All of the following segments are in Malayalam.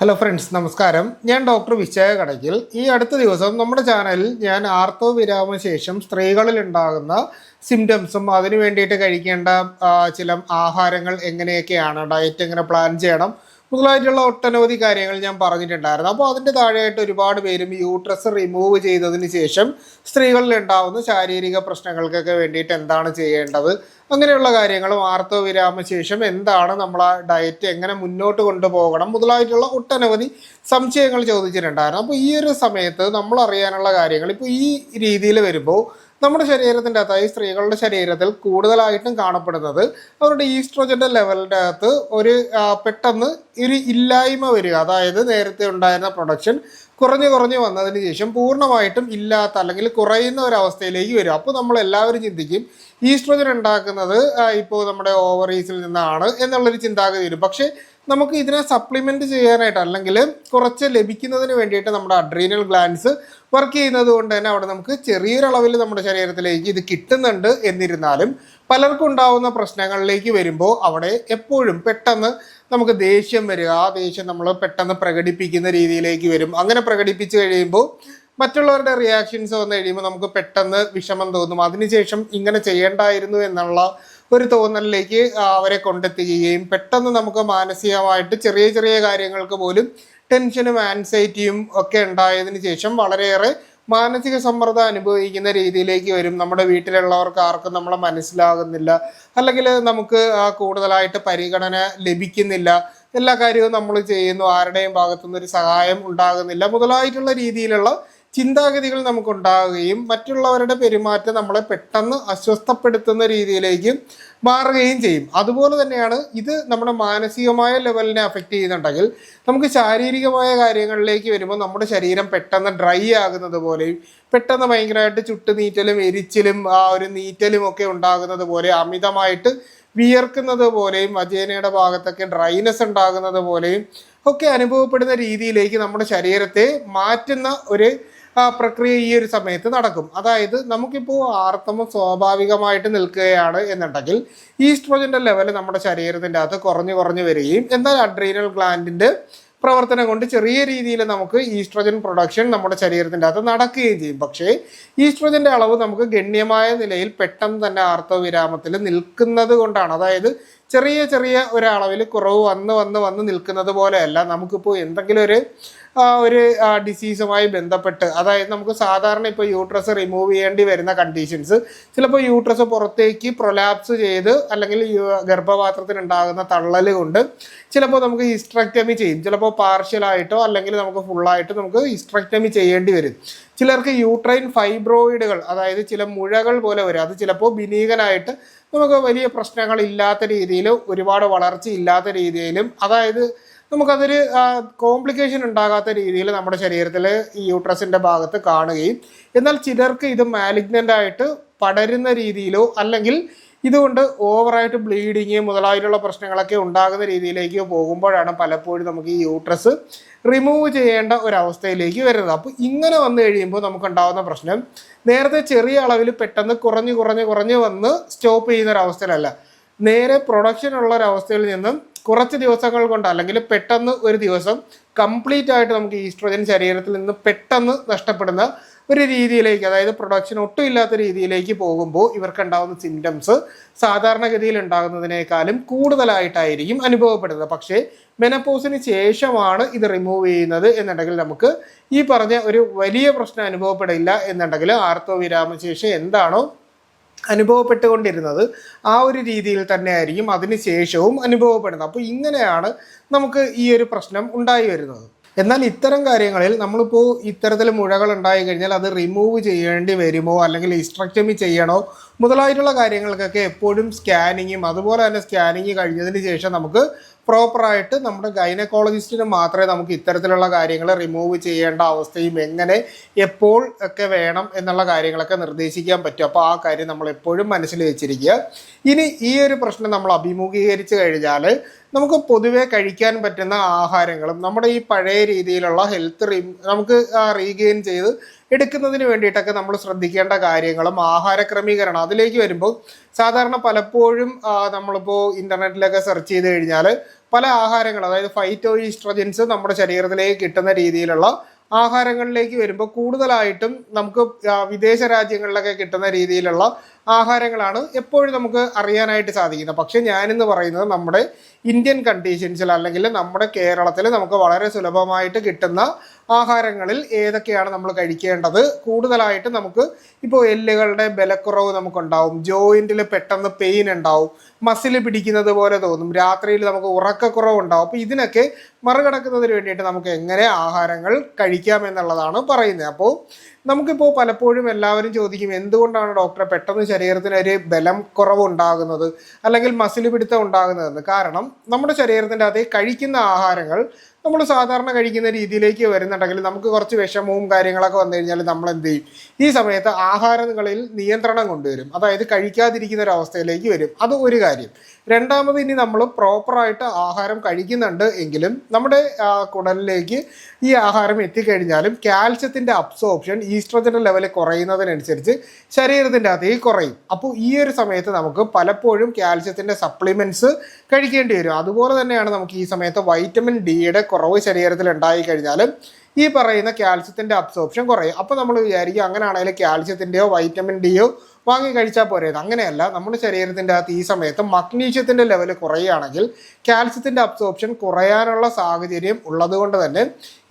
ഹലോ ഫ്രണ്ട്സ് നമസ്കാരം. ഞാൻ ഡോക്ടർ വിജയ കടയ്ക്കിൽ. ഈ അടുത്ത ദിവസം നമ്മുടെ ചാനലിൽ ഞാൻ ആർത്തവ വിരാമ ശേഷം സ്ത്രീകളിൽ ഉണ്ടാകുന്ന സിംറ്റംസും അതിനു വേണ്ടിയിട്ട് കഴിക്കേണ്ട ചില ആഹാരങ്ങൾ എങ്ങനെയൊക്കെയാണ് ഡയറ്റ് എങ്ങനെ പ്ലാൻ ചെയ്യണം മുതലായിട്ടുള്ള ഒട്ടനവധി കാര്യങ്ങൾ ഞാൻ പറഞ്ഞിട്ടുണ്ടായിരുന്നു. അപ്പോൾ അതിന്റെ താഴെയായിട്ട് ഒരുപാട് പേരും യൂട്രസ് റിമൂവ് ചെയ്തതിന് ശേഷം സ്ത്രീകളിൽ ഉണ്ടാവുന്ന ശാരീരിക പ്രശ്നങ്ങൾക്കൊക്കെ വേണ്ടിയിട്ട് എന്താണ് ചെയ്യേണ്ടത്? അങ്ങനെയുള്ള കാര്യങ്ങളും ആർത്തവ വിരാമ ശേഷം എന്താണ് നമ്മൾ ആ ഡയറ്റ് എങ്ങനെ മുന്നോട്ട് കൊണ്ടുപോകണം? മുതലായിട്ടുള്ള ഒട്ടനവധി സംശയങ്ങൾ ചോദിച്ചിട്ടുണ്ടായിരുന്നു. അപ്പോൾ ഈ ഒരു സമയത്ത് നമ്മൾ അറിയാനുള്ള കാര്യങ്ങൾ ഇപ്പോൾ ഈ രീതിയിൽ വരുമ്പോൾ നമ്മുടെ ശരീരത്തിന്റെ അകത്ത് ഈ സ്ത്രീകളുടെ ശരീരത്തിൽ കൂടുതലായിട്ടും കാണപ്പെടുന്നത് അവരുടെ ഈസ്ട്രോജന്റെ ലെവലിന്റെ അകത്ത് ഒരു പെട്ടെന്ന് ഒരു ഇല്ലായ്മ വരിക. അതായത് നേരത്തെ ഉണ്ടായിരുന്ന പ്രൊഡക്ഷൻ കുറഞ്ഞു കുറഞ്ഞു വന്നതിന് ശേഷം പൂർണമായിട്ടും ഇല്ലാത്ത അല്ലെങ്കിൽ കുറയുന്ന ഒരു വരും. അപ്പോൾ നമ്മൾ എല്ലാവരും ചിന്തിക്കും ഈസ്ട്രോജൻ ഉണ്ടാക്കുന്നത് ഇപ്പോൾ നമ്മുടെ ഓവറീസിൽ നിന്നാണ് എന്നുള്ളൊരു ചിന്താഗതി വരും. പക്ഷേ നമുക്ക് ഇതിനെ സപ്ലിമെന്റ് ചെയ്യാനായിട്ട് അല്ലെങ്കിൽ കുറച്ച് ലഭിക്കുന്നതിന് വേണ്ടിയിട്ട് നമ്മുടെ അഡ്രീനൽ ഗ്ലാൻസ് വർക്ക് ചെയ്യുന്നത് കൊണ്ട് തന്നെ അവിടെ നമുക്ക് ചെറിയൊരളവിൽ നമ്മുടെ ശരീരത്തിലേക്ക് ഇത് കിട്ടുന്നുണ്ട് എന്നിരുന്നാലും പലർക്കും ഉണ്ടാവുന്ന പ്രശ്നങ്ങളിലേക്ക് വരുമ്പോൾ അവിടെ എപ്പോഴും പെട്ടെന്ന് നമുക്ക് ദേഷ്യം വരിക ആ ദേഷ്യം നമ്മൾ പെട്ടെന്ന് പ്രകടിപ്പിക്കുന്ന രീതിയിലേക്ക് വരും. അങ്ങനെ പ്രകടിപ്പിച്ച് കഴിയുമ്പോൾ മറ്റുള്ളവരുടെ റിയാക്ഷൻസ് വന്നു കഴിയുമ്പോൾ നമുക്ക് പെട്ടെന്ന് വിഷമം തോന്നും. അതിനുശേഷം ഇങ്ങനെ ചെയ്യേണ്ടായിരുന്നു എന്നുള്ള ഒരു തോന്നലിലേക്ക് അവരെ കൊണ്ടെത്തിക്കുകയും പെട്ടെന്ന് നമുക്ക് മാനസികമായിട്ട് ചെറിയ ചെറിയ കാര്യങ്ങൾക്ക് പോലും ടെൻഷനും ആൻസൈറ്റിയും ഒക്കെ ഉണ്ടായതിനു ശേഷം വളരെയേറെ മാനസിക സമ്മർദ്ദം അനുഭവിക്കുന്ന രീതിയിലേക്ക് വരും. നമ്മുടെ വീട്ടിലുള്ളവർക്ക് ആർക്കും നമ്മളെ മനസ്സിലാകുന്നില്ല. അല്ലെങ്കിൽ നമുക്ക് കൂടുതലായിട്ട് പരിഗണന ലഭിക്കുന്നില്ല. എല്ലാ കാര്യവും നമ്മൾ ചെയ്യുന്നു. ആരുടെയും ഭാഗത്തുനിന്ന് ഒരു സഹായം ഉണ്ടാകുന്നില്ല. മുതലായിട്ടുള്ള രീതിയിലുള്ള ചിന്താഗതികൾ നമുക്കുണ്ടാകുകയും മറ്റുള്ളവരുടെ പെരുമാറ്റം നമ്മളെ പെട്ടെന്ന് അസ്വസ്ഥപ്പെടുത്തുന്ന രീതിയിലേക്ക് മാറുകയും ചെയ്യും. അതുപോലെ തന്നെയാണ് ഇത് നമ്മുടെ മാനസികമായ ലെവലിനെ അഫക്റ്റ് ചെയ്യുന്നുണ്ടെങ്കിൽ നമുക്ക് ശാരീരികമായ കാര്യങ്ങളിലേക്ക് വരുമ്പോൾ നമ്മുടെ ശരീരം പെട്ടെന്ന് ഡ്രൈ ആകുന്നത് പോലെയും പെട്ടെന്ന് ഭയങ്കരമായിട്ട് ചുട്ടുനീറ്റലും എരിച്ചിലും ആ ഒരു നീറ്റലും ഒക്കെ ഉണ്ടാകുന്നത് പോലെ അമിതമായിട്ട് വിയർക്കുന്നത് പോലെയും അജേനയുടെ ഭാഗത്തൊക്കെ ഡ്രൈനെസ് ഉണ്ടാകുന്നത് പോലെയും ഒക്കെ അനുഭവപ്പെടുന്ന രീതിയിലേക്ക് നമ്മുടെ ശരീരത്തെ മാറ്റുന്ന ഒരു പ്രക്രിയ ഈ ഒരു സമയത്ത് നടക്കും. അതായത് നമുക്കിപ്പോൾ ആർത്തവം സ്വാഭാവികമായിട്ട് നിൽക്കുകയാണ് എന്നുണ്ടെങ്കിൽ ഈസ്ട്രോജന്റെ ലെവൽ നമ്മുടെ ശരീരത്തിന്റെ അകത്ത് കുറഞ്ഞു കുറഞ്ഞു വരികയും എന്നാൽ അഡ്രീനൽ ഗ്ലാൻഡിന്റെ പ്രവർത്തനം കൊണ്ട് ചെറിയ രീതിയിൽ നമുക്ക് ഈസ്ട്രോജൻ പ്രൊഡക്ഷൻ നമ്മുടെ ശരീരത്തിന്റെ അകത്ത് നടക്കുകയും ചെയ്യും. പക്ഷേ ഈസ്ട്രോജന്റെ അളവ് നമുക്ക് ഗണ്യമായ നിലയിൽ പെട്ടെന്ന് തന്നെ ആർത്തവവിരാമത്തിൽ നിൽക്കുന്നത് കൊണ്ടാണ്. അതായത് ചെറിയ ചെറിയ ഒരളവിൽ കുറവ് വന്ന് വന്ന് വന്ന് നിൽക്കുന്നത് പോലെയല്ല. നമുക്കിപ്പോൾ എന്തെങ്കിലും ഒരു ആ, ഒരു ഡിസീസുമായി ബന്ധപ്പെട്ട് അതായത് നമുക്ക് സാധാരണ ഇപ്പോൾ യൂട്രസ് റിമൂവ് ചെയ്യേണ്ടി വരുന്ന കണ്ടീഷൻസ് ചിലപ്പോൾ യൂട്രസ് പുറത്തേക്ക് പ്രൊലാപ്സ് ചെയ്ത് അല്ലെങ്കിൽ ഗർഭപാത്രത്തിൽ ഉണ്ടാകുന്ന തള്ളൽ കൊണ്ട് ചിലപ്പോൾ നമുക്ക് ഹിസ്ട്രക്ടമി ചെയ്യും. ചിലപ്പോൾ പാർഷ്യലായിട്ടോ അല്ലെങ്കിൽ നമുക്ക് ഫുള്ളായിട്ടോ നമുക്ക് ഹിസ്ട്രക്ടമി ചെയ്യേണ്ടി വരും. ചിലർക്ക് യൂട്രൈൻ ഫൈബ്രോയിഡുകൾ അതായത് ചില മുഴകൾ പോലെ വരും. അത് ചിലപ്പോൾ ബിനീകനായിട്ട് നമുക്ക് വലിയ പ്രശ്നങ്ങൾ ഇല്ലാത്ത രീതിയിൽ ഒരുപാട് വളർച്ച ഇല്ലാത്ത രീതിയിലും അതായത് നമുക്കതൊരു കോംപ്ലിക്കേഷൻ ഉണ്ടാകാത്ത രീതിയിൽ നമ്മുടെ ശരീരത്തിൽ ഈ യൂട്രസിന്റെ ഭാഗത്ത് കാണുകയും എന്നാൽ ചിലർക്ക് ഇത് മാലിഗ്നന്റ് ആയിട്ട് പടരുന്ന രീതിയിലോ അല്ലെങ്കിൽ ഇതുകൊണ്ട് ഓവറായിട്ട് ബ്ലീഡിങ് മുതലായിട്ടുള്ള പ്രശ്നങ്ങളൊക്കെ ഉണ്ടാകുന്ന രീതിയിലേക്ക് പോകുമ്പോഴാണ് പലപ്പോഴും നമുക്ക് ഈ യൂട്രസ് റിമൂവ് ചെയ്യേണ്ട ഒരവസ്ഥയിലേക്ക് വരുന്നത്. അപ്പോൾ ഇങ്ങനെ വന്നു കഴിയുമ്പോൾ നമുക്കുണ്ടാകുന്ന പ്രശ്നം നേരത്തെ ചെറിയ അളവിൽ പെട്ടെന്ന് കുറഞ്ഞ് കുറഞ്ഞ് കുറഞ്ഞ് വന്ന് സ്റ്റോപ്പ് ചെയ്യുന്ന ഒരു അവസ്ഥയിലല്ല നേരെ പ്രൊഡക്ഷൻ ഉള്ള ഒരു അവസ്ഥയിൽ നിന്നും കുറച്ച് ദിവസങ്ങൾ കൊണ്ട് അല്ലെങ്കിൽ പെട്ടെന്ന് ഒരു ദിവസം കംപ്ലീറ്റ് ആയിട്ട് നമുക്ക് ഈസ്ട്രോജൻ ശരീരത്തിൽ നിന്ന് പെട്ടെന്ന് നഷ്ടപ്പെടുന്ന ഒരു രീതിയിലേക്ക് അതായത് പ്രൊഡക്ഷൻ ഒട്ടും ഇല്ലാത്ത രീതിയിലേക്ക് പോകുമ്പോൾ ഇവർക്ക് ഉണ്ടാകുന്ന സിംറ്റംസ് സാധാരണഗതിയിൽ ഉണ്ടാകുന്നതിനേക്കാളും കൂടുതലായിട്ടായിരിക്കും അനുഭവപ്പെടുന്നത്. പക്ഷേ മെനപ്പോസിന് ശേഷമാണ് ഇത് റിമൂവ് ചെയ്യുന്നത് എന്നുണ്ടെങ്കിൽ നമുക്ക് ഈ പറഞ്ഞ ഒരു വലിയ പ്രശ്നം അനുഭവപ്പെടില്ല എന്നുണ്ടെങ്കിൽ ആർത്തവ വിരാമശേഷം എന്താണോ അനുഭവപ്പെട്ടുകൊണ്ടിരുന്നത് ആ ഒരു രീതിയിൽ തന്നെ ആയിരിക്കും അതിന് ശേഷവും അനുഭവപ്പെടുന്നത്. അപ്പോൾ ഇങ്ങനെയാണ് നമുക്ക് ഈ ഒരു പ്രശ്നം ഉണ്ടായി വരുന്നത്. എന്നാൽ ഇത്തരം കാര്യങ്ങളിൽ നമ്മളിപ്പോൾ ഇത്തരത്തിൽ മുഴകൾ ഉണ്ടായി കഴിഞ്ഞാൽ അത് റിമൂവ് ചെയ്യേണ്ടി വരുമോ? അല്ലെങ്കിൽ ഇസ്ട്രക്ടമി ചെയ്യണോ? മുതലായിട്ടുള്ള കാര്യങ്ങൾക്കൊക്കെ എപ്പോഴും സ്കാനിങ്ങും അതുപോലെ തന്നെ സ്കാനിങ് കഴിഞ്ഞതിന് ശേഷം നമുക്ക് പ്രോപ്പറായിട്ട് നമ്മുടെ ഗൈനക്കോളജിസ്റ്റിന് മാത്രമേ നമുക്ക് ഇത്തരത്തിലുള്ള കാര്യങ്ങൾ റിമൂവ് ചെയ്യേണ്ട അവസ്ഥയും എങ്ങനെ എപ്പോൾ ഒക്കെ വേണം എന്നുള്ള കാര്യങ്ങളൊക്കെ നിർദ്ദേശിക്കാൻ പറ്റും. അപ്പോൾ ആ കാര്യം നമ്മൾ എപ്പോഴും മനസ്സിൽ വെച്ചിരിക്കുക. ഇനി ഈ ഒരു പ്രശ്നം നമ്മൾ അഭിമുഖീകരിച്ച് കഴിഞ്ഞാൽ നമുക്ക് പൊതുവേ കഴിക്കാൻ പറ്റുന്ന ആഹാരങ്ങളും നമ്മുടെ ഈ പഴയ രീതിയിലുള്ള ഹെൽത്ത് നമുക്ക് റീഗെയിൻ ചെയ്ത് എടുക്കുന്നതിന് വേണ്ടിയിട്ടൊക്കെ നമ്മൾ ശ്രദ്ധിക്കേണ്ട കാര്യങ്ങളും ആഹാര ക്രമീകരണം അതിലേക്ക് വരുമ്പോൾ സാധാരണ പലപ്പോഴും നമ്മളിപ്പോൾ ഇന്റർനെറ്റിലൊക്കെ സെർച്ച് ചെയ്ത് കഴിഞ്ഞാൽ പല ആഹാരങ്ങൾ അതായത് ഫൈറ്റോ ഈസ്ട്രജൻസ് നമ്മുടെ ശരീരത്തിലേക്ക് കിട്ടുന്ന രീതിയിലുള്ള ആഹാരങ്ങളിലേക്ക് വരുമ്പോൾ കൂടുതലായിട്ടും നമുക്ക് വിദേശ രാജ്യങ്ങളിലൊക്കെ കിട്ടുന്ന രീതിയിലുള്ള ആഹാരങ്ങളാണ് എപ്പോഴും നമുക്ക് അറിയാനായിട്ട് സാധിക്കുന്നത്. പക്ഷേ ഞാനിന്ന് പറയുന്നത് നമ്മുടെ ഇന്ത്യൻ കണ്ടീഷൻസിൽ അല്ലെങ്കിൽ നമ്മുടെ കേരളത്തിൽ നമുക്ക് വളരെ സുലഭമായിട്ട് കിട്ടുന്ന ആഹാരങ്ങളിൽ ഏതൊക്കെയാണ് നമ്മൾ കഴിക്കേണ്ടത്? കൂടുതലായിട്ട് നമുക്ക് ഇപ്പോൾ എല്ലുകളുടെ ബലക്കുറവ് നമുക്കുണ്ടാവും. ജോയിന്റിൽ പെട്ടെന്ന് പെയിൻ ഉണ്ടാവും. മസിൽ പിടിക്കുന്നത് പോലെ തോന്നും. രാത്രിയിൽ നമുക്ക് ഉറക്കക്കുറവ് ഉണ്ടാവും. അപ്പോൾ ഇതിനൊക്കെ മറികടക്കുന്നതിന് വേണ്ടിയിട്ട് നമുക്ക് എങ്ങനെ ആഹാരങ്ങൾ കഴിക്കാം എന്നുള്ളതാണ് പറയുന്നത്. അപ്പോൾ നമുക്കിപ്പോൾ പലപ്പോഴും എല്ലാവരും ചോദിക്കും എന്തുകൊണ്ടാണ് ഡോക്ടറെ പെട്ടെന്ന് ശരീരത്തിന് ഒരു ബലം കുറവ് ഉണ്ടാകുന്നത് അല്ലെങ്കിൽ മസിൽ പിടുത്തം ഉണ്ടാകുന്നതെന്ന്? കാരണം നമ്മുടെ ശരീരത്തിന്റെ അതേ കഴിക്കുന്ന ആഹാരങ്ങൾ നമ്മൾ സാധാരണ കഴിക്കുന്ന രീതിയിലേക്ക് വരുന്നുണ്ടെങ്കിൽ നമുക്ക് കുറച്ച് വിഷമവും കാര്യങ്ങളൊക്കെ വന്നു കഴിഞ്ഞാൽ നമ്മൾ എന്ത് ചെയ്യും? ഈ സമയത്ത് ആഹാരങ്ങളിൽ നിയന്ത്രണം കൊണ്ടുവരും. അതായത് കഴിക്കാതിരിക്കുന്ന ഒരു അവസ്ഥയിലേക്ക് വരും. അത് ഒരു കാര്യം. രണ്ടാമത് ഇനി നമ്മൾ പ്രോപ്പറായിട്ട് ആഹാരം കഴിക്കുന്നുണ്ട് എങ്കിലും നമ്മുടെ കുടലിലേക്ക് ഈ ആഹാരം എത്തിക്കഴിഞ്ഞാലും കാൽസ്യത്തിന്റെ അബ്സോർപ്ഷൻ ഈസ്ട്രജന്റെ ലെവൽ കുറയുന്നതിനനുസരിച്ച് ശരീരത്തിന്റെ അകത്തേക്ക് കുറയും. അപ്പോൾ ഈ ഒരു സമയത്ത് നമുക്ക് പലപ്പോഴും കാൽസ്യത്തിന്റെ സപ്ലിമെന്റ്സ് കഴിക്കേണ്ടി വരും. അതുപോലെ തന്നെയാണ് നമുക്ക് ഈ സമയത്ത് വൈറ്റമിൻ ഡിയുടെ കുറവ് ശരീരത്തിൽ ഉണ്ടായി കഴിഞ്ഞാലും ഈ പറയുന്ന കാൽസ്യത്തിന്റെ അബ്സോർപ്ഷൻ കുറയും. അപ്പോൾ നമ്മൾ വിചാരിക്കും അങ്ങനെയാണെങ്കിൽ കാൽസ്യത്തിന്റെയോ വൈറ്റമിൻ ഡിയോ വാങ്ങി കഴിച്ചാൽ പോരെ. അങ്ങനെയല്ല. നമ്മുടെ ശരീരത്തിന്റെ അകത്ത് ഈ സമയത്ത് മഗ്നീഷ്യത്തിന്റെ ലെവൽ കുറയുകയാണെങ്കിൽ കാൽസ്യത്തിന്റെ അബ്സോർപ്ഷൻ കുറയാനുള്ള സാഹചര്യം ഉള്ളതുകൊണ്ട് തന്നെ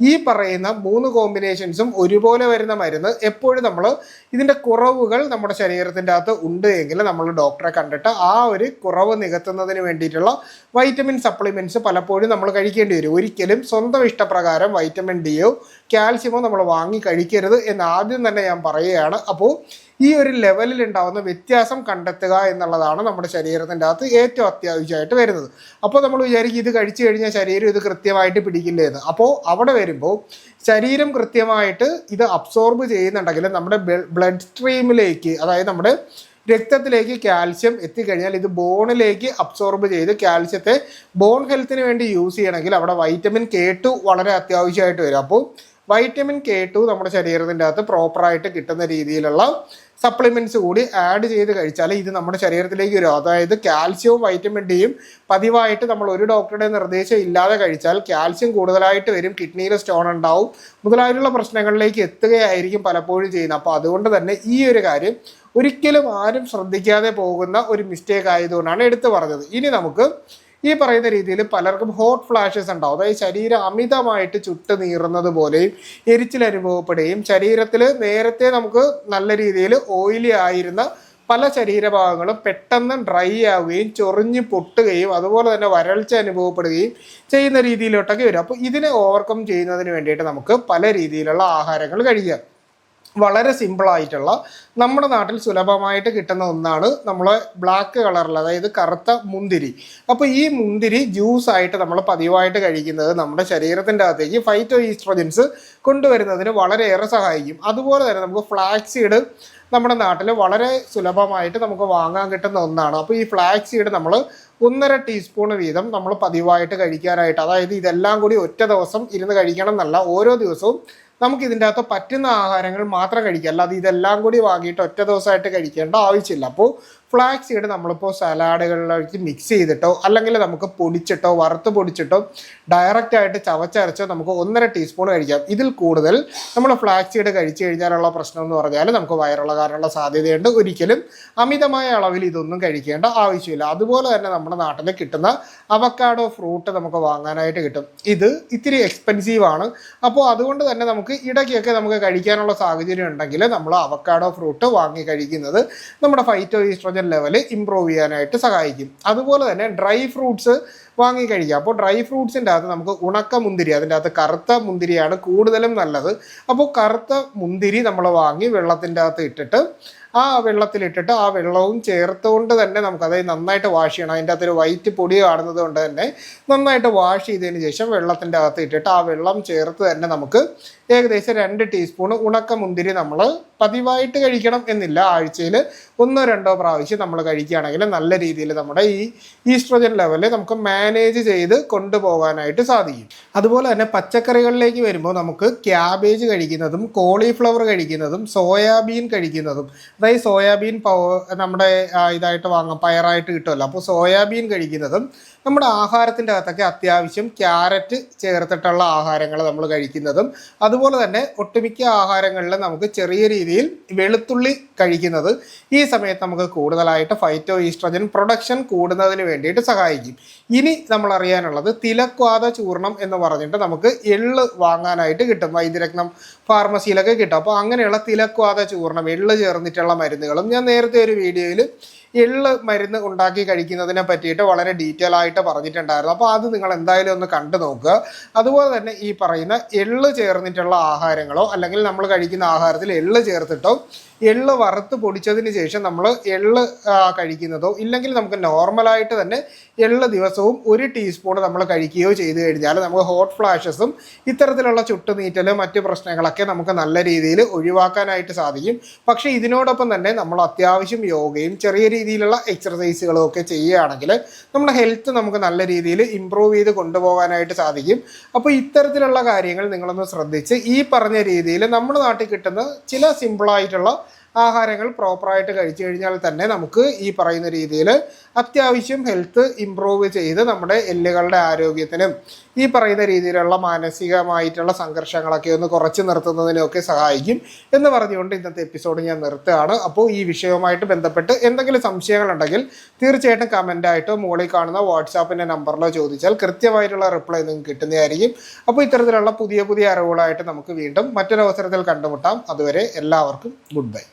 ഈ പറയുന്ന മൂന്ന് കോമ്പിനേഷൻസും ഒരുപോലെ വരുന്ന മരുന്ന് എപ്പോഴും നമ്മൾ ഇതിന്റെ കുറവുകൾ നമ്മുടെ ശരീരത്തിന്റെ അകത്ത് ഉണ്ട് എങ്കിൽ നമ്മൾ ഡോക്ടറെ കണ്ടിട്ട് ആ ഒരു കുറവ് നികത്തുന്നതിന് വേണ്ടിയിട്ടുള്ള വൈറ്റമിൻ സപ്ലിമെന്റ്സ് പലപ്പോഴും നമ്മൾ കഴിക്കേണ്ടി വരും. ഒരിക്കലും സ്വന്തം ഇഷ്ടപ്രകാരം വൈറ്റമിൻ ഡിയോ കാൽസ്യമോ നമ്മൾ വാങ്ങി കഴിക്കരുത് എന്ന് ആദ്യം തന്നെ ഞാൻ പറയുകയാണ്. അപ്പോൾ ഈ ഒരു ലെവലിൽ ഉണ്ടാവുന്ന വ്യത്യാസം കണ്ടെത്തുക എന്നുള്ളതാണ് നമ്മുടെ ശരീരത്തിന്റെ അകത്ത് ഏറ്റവും അത്യാവശ്യമായിട്ട് വരുന്നത്. അപ്പോൾ നമ്മൾ വിചാരിക്കും ഇത് കഴിച്ചു കഴിഞ്ഞാൽ ശരീരം ഇത് കൃത്യമായിട്ട് പിടിക്കില്ലേ എന്ന് അപ്പോൾ അവിടെ വരുമ്പോൾ ശരീരം കൃത്യമായിട്ട് ഇത് അബ്സോർബ് ചെയ്യുന്നുണ്ടെങ്കിൽ നമ്മുടെ ബ്ലഡ് സ്ട്രീമിലേക്ക് അതായത് നമ്മുടെ രക്തത്തിലേക്ക് കാൽസ്യം എത്തിക്കഴിഞ്ഞാൽ ഇത് ബോണിലേക്ക് അബ്സോർബ് ചെയ്ത് കാൽസ്യത്തെ ബോൺ ഹെൽത്തിന് വേണ്ടി യൂസ് ചെയ്യണമെങ്കിൽ അവിടെ വൈറ്റമിൻ കെ ടു വളരെ അത്യാവശ്യമായിട്ട് വരും. അപ്പോൾ വൈറ്റമിൻ കെ ടു നമ്മുടെ ശരീരത്തിന്റെ അകത്ത് പ്രോപ്പറായിട്ട് കിട്ടുന്ന രീതിയിലുള്ള സപ്ലിമെന്റ്സ് കൂടി ആഡ് ചെയ്ത് കഴിച്ചാൽ ഇത് നമ്മുടെ ശരീരത്തിലേക്ക് വരും. അതായത് കാൽസ്യവും വൈറ്റമിൻ ഡിയും പതിവായിട്ട് നമ്മൾ ഒരു ഡോക്ടറുടെ നിർദ്ദേശം ഇല്ലാതെ കഴിച്ചാൽ കാൽസ്യം കൂടുതലായിട്ട് വരും കിഡ്നിയിൽ സ്റ്റോൺ ഉണ്ടാവും മുതലായിട്ടുള്ള പ്രശ്നങ്ങളിലേക്ക് എത്തുകയായിരിക്കും പലപ്പോഴും ചെയ്യുന്നത്. അപ്പോൾ അതുകൊണ്ട് തന്നെ ഈ ഒരു കാര്യം ഒരിക്കലും ആരും ശ്രദ്ധിക്കാതെ പോകുന്ന ഒരു മിസ്റ്റേക്ക് ആയതുകൊണ്ടാണ് എടുത്തു പറഞ്ഞത്. ഇനി നമുക്ക് ഈ പറയുന്ന രീതിയിൽ പലർക്കും ഹോട്ട് ഫ്ലാഷസ് ഉണ്ടാവും. അതായത് ശരീരം അമിതമായിട്ട് ചുട്ട് നീറുന്നത് പോലെയും എരിച്ചിൽ അനുഭവപ്പെടുകയും ശരീരത്തിൽ നേരത്തെ നമുക്ക് നല്ല രീതിയിൽ ഓയിലി ആയിരുന്ന പല ശരീരഭാഗങ്ങളും പെട്ടെന്ന് ഡ്രൈ ആവുകയും ചൊറിഞ്ഞ് പൊട്ടുകയും അതുപോലെ തന്നെ വരൾച്ച അനുഭവപ്പെടുകയും ചെയ്യുന്ന രീതിയിലോട്ടൊക്കെ വരും. അപ്പോൾ ഇതിനെ ഓവർകം ചെയ്യുന്നതിന് വേണ്ടിയിട്ട് നമുക്ക് പല രീതിയിലുള്ള ആഹാരങ്ങൾ കഴിക്കാം. വളരെ സിമ്പിളായിട്ടുള്ള നമ്മുടെ നാട്ടിൽ സുലഭമായിട്ട് കിട്ടുന്ന ഒന്നാണ് നമ്മൾ ബ്ലാക്ക് കളറിൽ അതായത് കറുത്ത മുന്തിരി. അപ്പോൾ ഈ മുന്തിരി ജ്യൂസ് ആയിട്ട് നമ്മൾ പതിവായിട്ട് കഴിക്കുന്നത് നമ്മുടെ ശരീരത്തിന്റെ അകത്തേക്ക് ഫൈറ്റോ ഈസ്ട്രോജൻസ് കൊണ്ടുവരുന്നതിന് വളരെയേറെ സഹായിക്കും. അതുപോലെ തന്നെ നമുക്ക് ഫ്ലാക്സ് സീഡ് നമ്മുടെ നാട്ടിൽ വളരെ സുലഭമായിട്ട് നമുക്ക് വാങ്ങാൻ കിട്ടുന്ന ഒന്നാണ്. അപ്പോൾ ഈ ഫ്ലാക്സ് സീഡ് നമ്മൾ ഒന്നര ടീസ്പൂൺ വീതം നമ്മൾ പതിവായിട്ട് കഴിക്കാനായിട്ട് അതായത് ഇതെല്ലാം കൂടി ഒറ്റ ദിവസം ഇരുന്ന് കഴിക്കണം എന്നല്ല ഓരോ ദിവസവും നമുക്ക് ഇതിന്റെ അകത്ത് പറ്റുന്ന ആഹാരങ്ങൾ മാത്രം കഴിക്കാം അല്ലാതെ ഇതെല്ലാം കൂടി വാങ്ങിയിട്ട് ഒറ്റ ദിവസമായിട്ട് കഴിക്കേണ്ട ആവശ്യമില്ല. അപ്പോൾ ഫ്ലാക്സ് സീഡ് നമ്മളിപ്പോൾ സലാഡുകളിലേക്ക് മിക്സ് ചെയ്തിട്ടോ അല്ലെങ്കിൽ നമുക്ക് പൊടിച്ചിട്ടോ വറുത്ത് പൊടിച്ചിട്ടോ ഡയറക്റ്റ് ആയിട്ട് ചവച്ചരച്ചോ നമുക്ക് ഒന്നര ടീസ്പൂൺ കഴിക്കാം. ഇതിൽ കൂടുതൽ നമ്മൾ ഫ്ലാക്സ് സീഡ് കഴിച്ചു കഴിഞ്ഞാലുള്ള പ്രശ്നം എന്ന് പറഞ്ഞാൽ നമുക്ക് വയറിളകാനുള്ള സാധ്യതയുണ്ട്. ഒരിക്കലും അമിതമായ അളവിൽ ഇതൊന്നും കഴിക്കേണ്ട ആവശ്യമില്ല. അതുപോലെ തന്നെ നമ്മുടെ നാട്ടിൽ കിട്ടുന്ന അവക്കാഡോ ഫ്രൂട്ട് നമുക്ക് വാങ്ങാനായിട്ട് കിട്ടും. ഇത് ഇത്തിരി എക്സ്പെൻസീവ് ആണ്. അപ്പോൾ അതുകൊണ്ട് തന്നെ നമുക്ക് ഇടയ്ക്കൊക്കെ നമുക്ക് കഴിക്കാനുള്ള സാഹചര്യം ഉണ്ടെങ്കിൽ നമ്മൾ അവക്കാഡോ ഫ്രൂട്ട് വാങ്ങി കഴിക്കുന്നത് നമ്മുടെ ഫൈറ്റോ ഈസ്ട്രോജൻ ലെവൽ ഇമ്പ്രൂവ് ചെയ്യാനായിട്ട് സഹായിക്കും. അതുപോലെ തന്നെ ഡ്രൈ ഫ്രൂട്ട്സ് വാങ്ങി കഴിക്കാം. അപ്പോൾ ഡ്രൈ ഫ്രൂട്ട്സിന്റെ അകത്ത് നമുക്ക് ഉണക്ക മുന്തിരി അതിന്റെ അകത്ത് കറുത്ത മുന്തിരിയാണ് കൂടുതലും നല്ലത്. അപ്പോൾ കറുത്ത മുന്തിരി നമ്മൾ വാങ്ങി വെള്ളത്തിന്റെ അകത്ത് ഇട്ടിട്ട് ആ വെള്ളത്തിലിട്ടിട്ട് ആ വെള്ളവും ചേർത്തുകൊണ്ട് തന്നെ നമുക്ക് അതായത് നന്നായിട്ട് വാഷ് ചെയ്യണം. അതിന്റെ അകത്തൊരു വൈറ്റ് പൊടി കാണുന്നത് കൊണ്ട് തന്നെ നന്നായിട്ട് വാഷ് ചെയ്തതിന് ശേഷം വെള്ളത്തിന്റെ അകത്ത് ഇട്ടിട്ട് ആ വെള്ളം ചേർത്ത് തന്നെ നമുക്ക് ഏകദേശം രണ്ട് ടീസ്പൂൺ ഉണക്ക മുന്തിരി നമ്മൾ പതിവായിട്ട് കഴിക്കണം എന്നില്ല. ആഴ്ചയിൽ ഒന്നോ രണ്ടോ പ്രാവശ്യം നമ്മൾ കഴിക്കുകയാണെങ്കിൽ നല്ല രീതിയിൽ നമ്മുടെ ഈ ഈസ്ട്രോജൻ ലെവലിൽ നമുക്ക് മാനേജ് മാനേജ് ചെയ്ത് കൊണ്ടുപോകാനായിട്ട് സാധിക്കും. അതുപോലെ തന്നെ പച്ചക്കറികളിലേക്ക് വരുമ്പോൾ നമുക്ക് ക്യാബേജ് കഴിക്കുന്നതും കോളിഫ്ലവർ കഴിക്കുന്നതും സോയാബീൻ കഴിക്കുന്നതും അതായത് സോയാബീൻ നമ്മുടെ ഇതായിട്ട് വാങ്ങാം പയറായിട്ട് കിട്ടുമല്ലോ. അപ്പോൾ സോയാബീൻ കഴിക്കുന്നതും നമ്മുടെ ആഹാരത്തിന്റെ അകത്തൊക്കെ അത്യാവശ്യം ക്യാരറ്റ് ചേർത്തിട്ടുള്ള ആഹാരങ്ങൾ നമ്മൾ കഴിക്കുന്നതും അതുപോലെ തന്നെ ഒട്ടുമിക്ക ആഹാരങ്ങളിൽ നമുക്ക് ചെറിയ രീതിയിൽ വെളുത്തുള്ളി കഴിക്കുന്നത് ഈ സമയത്ത് നമുക്ക് കൂടുതലായിട്ട് ഫൈറ്റോ ഈസ്ട്രജൻ പ്രൊഡക്ഷൻ കൂടുന്നതിന് വേണ്ടിയിട്ട് സഹായിക്കും. ഇനി നമ്മൾ അറിയാനുള്ളത് തിലക്വാദ ചൂർണം എന്ന് പറഞ്ഞിട്ട് നമുക്ക് എള്ള് വാങ്ങാനായിട്ട് കിട്ടും വൈദ്യരത്നം ഫാർമസിയിലൊക്കെ കിട്ടും. അപ്പോൾ അങ്ങനെയുള്ള തിലക്വാദ ചൂർണം എള്ള് ചേർന്നിട്ടുള്ള മരുന്നുകളും ഞാൻ നേരത്തെ ഒരു വീഡിയോയിൽ എള്ള് മരുന്ന് ഉണ്ടാക്കി കഴിക്കുന്നതിനെ പറ്റിയിട്ട് വളരെ ഡീറ്റെയിൽ ആയിട്ട് പറഞ്ഞിട്ടുണ്ടായിരുന്നു. അപ്പോൾ അത് നിങ്ങൾ എന്തായാലും ഒന്ന് കണ്ടു നോക്കുക. അതുപോലെ തന്നെ ഈ പറയുന്ന എള്ള് ചേർന്നിട്ടുള്ള ആഹാരങ്ങളോ അല്ലെങ്കിൽ നമ്മൾ കഴിക്കുന്ന ആഹാരത്തിൽ എള്ള് ചേർത്തിട്ടോ എള്ള് വറുത്ത് പൊടിച്ചതിന് ശേഷം നമ്മൾ എള്ള് കഴിക്കുന്നതോ ഇല്ലെങ്കിൽ നമുക്ക് നോർമലായിട്ട് തന്നെ എള്ള് ദിവസവും ഒരു ടീസ്പൂൺ നമ്മൾ കഴിക്കുകയോ ചെയ്തു കഴിഞ്ഞാൽ നമുക്ക് ഹോട്ട് ഫ്ലാഷസും ഇത്തരത്തിലുള്ള ചുട്ടുനീറ്റൽ മറ്റ് പ്രശ്നങ്ങളൊക്കെ നമുക്ക് നല്ല രീതിയിൽ ഒഴിവാക്കാനായിട്ട് സാധിക്കും. പക്ഷേ ഇതിനോടൊപ്പം തന്നെ നമ്മൾ അത്യാവശ്യം യോഗയും ചെറിയ രീതിയിലുള്ള എക്സർസൈസുകളും ഒക്കെ ചെയ്യുകയാണെങ്കിൽ നമ്മുടെ ഹെൽത്ത് നമുക്ക് നല്ല രീതിയിൽ ഇമ്പ്രൂവ് ചെയ്ത് കൊണ്ടുപോകാനായിട്ട് സാധിക്കും. അപ്പോൾ ഇത്തരത്തിലുള്ള കാര്യങ്ങൾ നിങ്ങളൊന്ന് ശ്രദ്ധിച്ച് ഈ പറഞ്ഞ രീതിയിൽ നമ്മുടെ നാട്ടിൽ കിട്ടുന്ന ചില സിമ്പിളായിട്ടുള്ള ആഹാരങ്ങൾ പ്രോപ്പറായിട്ട് കഴിച്ചു കഴിഞ്ഞാൽ തന്നെ നമുക്ക് ഈ പറയുന്ന രീതിയിൽ അത്യാവശ്യം ഹെൽത്ത് ഇമ്പ്രൂവ് ചെയ്ത് നമ്മുടെ എല്ലുകളുടെ ആരോഗ്യത്തിനും ഈ പറയുന്ന രീതിയിലുള്ള മാനസികമായിട്ടുള്ള സംഘർഷങ്ങളൊക്കെ ഒന്ന് കുറച്ച് നിർത്തുന്നതിനൊക്കെ സഹായിക്കും എന്ന് പറഞ്ഞുകൊണ്ട് ഇന്നത്തെ എപ്പിസോഡ് ഞാൻ നിർത്തുകയാണ്. അപ്പോൾ ഈ വിഷയവുമായിട്ട് ബന്ധപ്പെട്ട് എന്തെങ്കിലും സംശയങ്ങളുണ്ടെങ്കിൽ തീർച്ചയായിട്ടും കമന്റായിട്ടോ മുകളിൽ കാണുന്ന വാട്സാപ്പിന്റെ നമ്പറിലോ ചോദിച്ചാൽ കൃത്യമായിട്ടുള്ള റിപ്ലൈ നിങ്ങൾക്ക് കിട്ടുന്നതായിരിക്കും. അപ്പോൾ ഇത്തരത്തിലുള്ള പുതിയ പുതിയ അറിവുകളായിട്ട് നമുക്ക് വീണ്ടും മറ്റൊരവസരത്തിൽ കണ്ടുമുട്ടാം. അതുവരെ എല്ലാവർക്കും ഗുഡ് ബൈ